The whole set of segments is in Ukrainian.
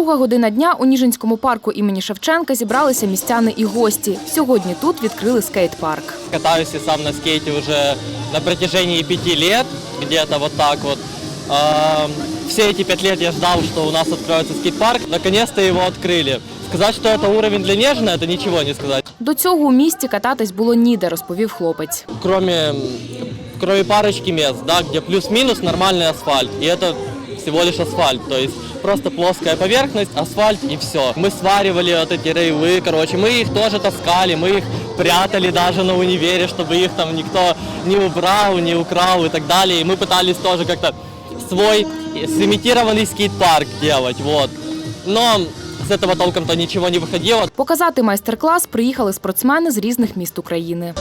Друга година дня у Ніжинському парку імені Шевченка зібралися містяни і гості. Сьогодні тут відкрили скейт-парк. Катаюсь и сам на скейте уже на протяжении пяти лет, где-то вот так вот. А, Все эти пять лет я ждал, что у нас откроется скейт-парк. Наконец-то его открыли. Сказать, что это уровень для Нежина, это ничего не сказать. До цього у місті кататись було ніде, розповів хлопець. Кроме, м, кроме парочки мест, да, где плюс-минус нормальный асфальт. И это всего лишь асфальт, то есть просто плоская поверхность, асфальт и все. Мы сваривали вот эти рейвы, короче, мы их тоже таскали, мы их прятали даже на универе, чтобы их там никто не убрал, не украл и так далее. И мы пытались тоже как-то свой сымитированный скейт-парк делать, вот. Но с этого толком-то ничего не выходило. Показати майстер-клас приїхали спортсмени з різних міст України.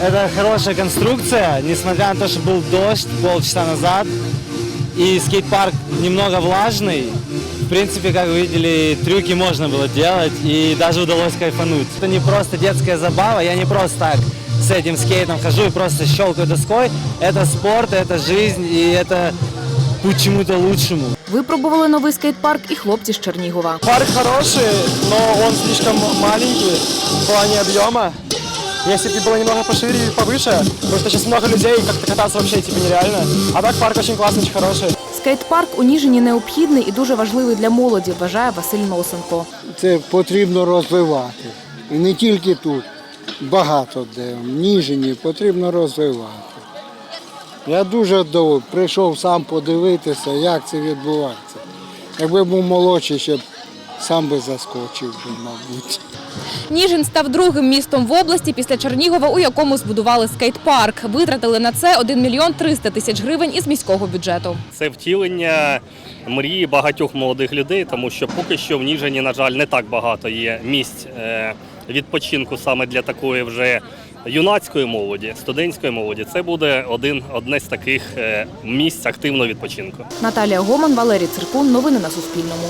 Это хорошая конструкция, несмотря на то, что был дождь полчаса назад, и скейт-парк немного влажный. В принципе, как вы видели, трюки можно было делать, и даже удалось кайфануть. Это не просто детская забава, я не просто так с этим скейтом хожу и просто щелкаю доской. Это спорт, это жизнь, и это путь к чему-то лучшему. Випробували новий скейт-парк і хлопці з Чернігова. Парк хороший, но он слишком маленький в плане объема. Если бы было немного пошире и повыше, потому что сейчас много людей, и как-то кататься вообще типа нереально. А так парк очень классный, очень хороший. Скейт-парк у Ніжині необхідний і дуже важливий для молоді, вважає Василь Носенко. це потрібно розвивати. І не тільки тут, багато де, в Ніжині потрібно розвивати. Я дуже довго прийшов сам подивитися, як це відбувається. Якби був молодший, ще б сам би заскочив, мабуть. Ніжин став другим містом в області після Чернігова, у якому збудували скейт-парк. Витратили на це 1 мільйон 300 тисяч гривень із міського бюджету. Це втілення мрії багатьох молодих людей, тому що поки що в Ніжині, на жаль, не так багато є місць е, відпочинку саме для такої вже юнацької молоді, студентської молоді. Це буде один одне з таких е, місць активного відпочинку. Наталія Гоман, Валерій Циркун. Новини на Суспільному.